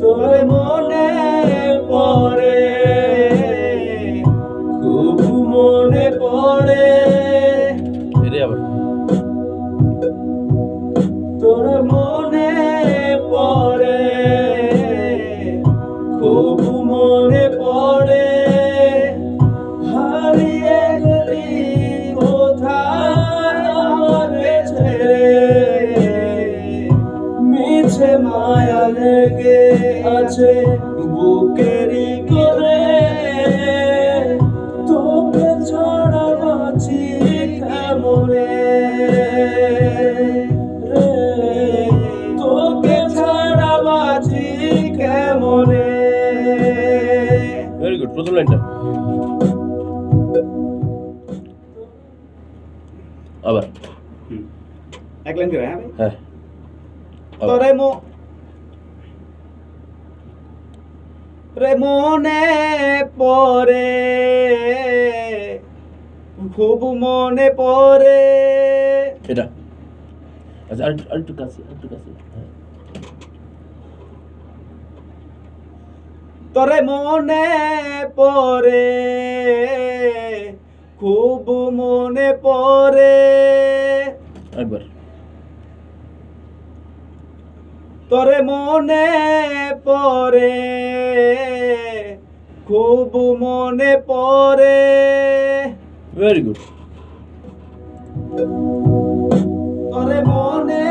তোর মনে পড়ে খুব মনে পড়ে। তোর মনে আছে বুকেরই করে তোকে ছাড়া বাঁচি কেমনে? রে তোকে ছাড়া বাঁচি কেমনে? ভেরি গুড প্রথম লাইনটা। আবার। এক লাইন করে হ্যাঁ হ্যাঁ। তোরে মো রে মনে পড়ে খুব মনে পড়ে। এটা। আচ্ছা আর আর একটু কাছে একটু কাছে। হ্যাঁ মনে পড়ে খুব মনে পড়ে। তোরে মনে পড়ে খুব মনে পড়ে। ভেরি গুড তোরে মনে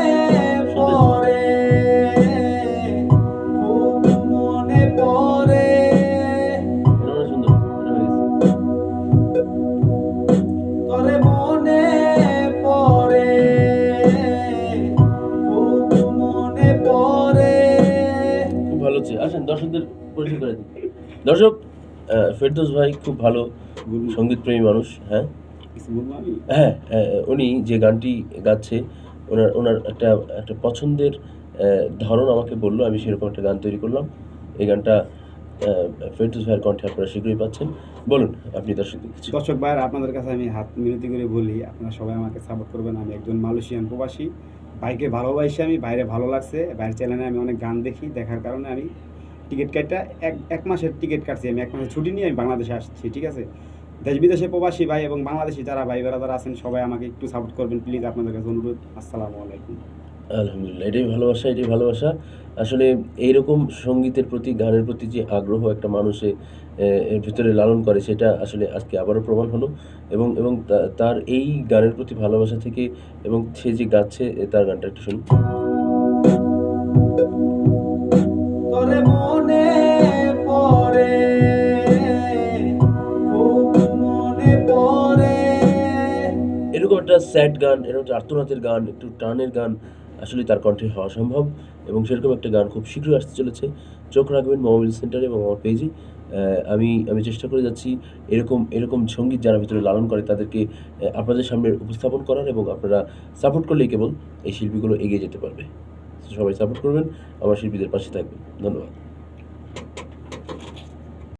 পড়ে খুব মনে গেছে। তোরে মনে হচ্ছে আসেন, দর্শকদের পরিচয় করে দিন দর্শক ফেরদৌস ভাই খুব ভালো সঙ্গীতপ্রেমী মানুষ হ্যাঁ? হ্যাঁ উনি যে গানটি গাচ্ছে, ওনার ওনার একটা একটা পছন্দের ধরন আমাকে বলল, আমি সেরকম একটা গান তৈরি করলাম। এই গানটা ফেরদৌস ভাইয়ের কণ্ঠে আপনারা শীঘ্রই পাচ্ছেন। বলুন, আপনি দর্শকদের কিছু। দর্শক ভাইয়ের, আপনাদের কাছে আমি হাত মিনতি করে বলি, আপনারা সবাই আমাকে সাপোর্ট করবেন। আমি একজন মালয়েশিয়ান প্রবাসী। ভাইকে ভালোবাসি আমি, বাইরে ভালো লাগছে। বাইরের চ্যানেলে আমি অনেক গান দেখি, দেখার কারণে আমি টিকিট কাটটা এক এক মাসের টিকিট কাটছি আমি, এক মাসের ছুটি নিয়ে আমি বাংলাদেশে আসছি, ঠিক আছে? দেশ বিদেশে প্রবাসী ভাই এবং বাংলাদেশি যারা ভাই যারা আছেন, সবাই আমাকে একটু সাপোর্ট করবেন প্লিজ আপনাদের কাছে অনুরোধ। আসসালামু আলাইকুম। আলহামদুলিল্লাহ এটাই ভালোবাসা এটাই ভালোবাসা। আসলে এইরকম সঙ্গীতের প্রতি গানের প্রতি যে আগ্রহ একটা মানুষে এর ভিতরে লালন করে সেটা আসলে আজকে আবারও প্রমাণ হলো। এবং এবং তার এই গানের প্রতি ভালোবাসা থেকে এবং সে যে গাচ্ছে তার গানটা একটু পড়ে এরকম একটা স্যাড গান এরকম একটা আর্তনাথের গান একটু টানের গান আসলে তার কণ্ঠে হওয়া সম্ভব এবং সেরকম একটা গান খুব শীঘ্রই আসতে চলেছে। চোখ রাখবেন মোবাইল সেন্টারে এবং আমার পেজে। আমি আমি চেষ্টা করে যাচ্ছি এরকম এরকম সংগীত যারা ভিতরে লালন করে তাদেরকে আপনাদের সামনে উপস্থাপন করার এবং আপনারা সাপোর্ট করলেই কেবল এই শিল্পীগুলো এগিয়ে যেতে পারবে। সবাই সাপোর্ট করবেন, আমার শিল্পীদের পাশে থাকবেন। ধন্যবাদ।